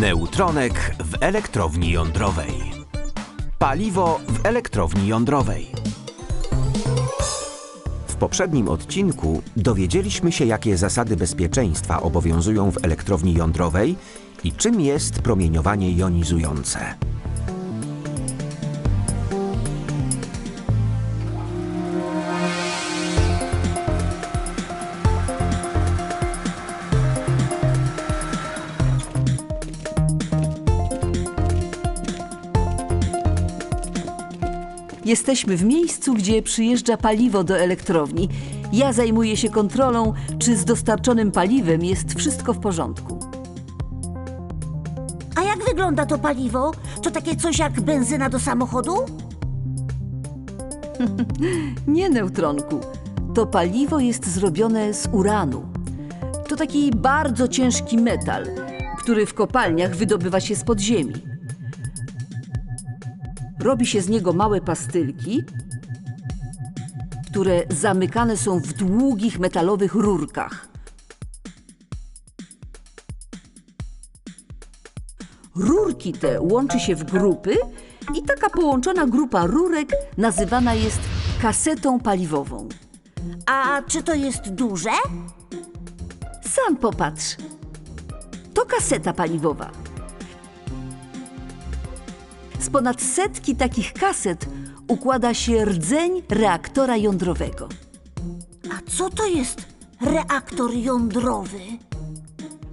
Neutronek w elektrowni jądrowej. Paliwo w elektrowni jądrowej. W poprzednim odcinku dowiedzieliśmy się, jakie zasady bezpieczeństwa obowiązują w elektrowni jądrowej i czym jest promieniowanie jonizujące. Jesteśmy w miejscu, gdzie przyjeżdża paliwo do elektrowni. Ja zajmuję się kontrolą, czy z dostarczonym paliwem jest wszystko w porządku. A jak wygląda to paliwo? To takie coś jak benzyna do samochodu? Nie, neutronku. To paliwo jest zrobione z uranu. To taki bardzo ciężki metal, który w kopalniach wydobywa się z podziemi. Robi się z niego małe pastylki, które zamykane są w długich metalowych rurkach. Rurki te łączy się w grupy i taka połączona grupa rurek nazywana jest kasetą paliwową. A czy to jest duże? Sam popatrz. To kaseta paliwowa. Z ponad setki takich kaset układa się rdzeń reaktora jądrowego. A co to jest reaktor jądrowy?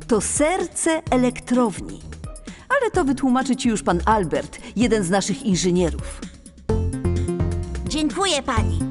To serce elektrowni. Ale to wytłumaczy ci już pan Albert, jeden z naszych inżynierów. Dziękuję pani.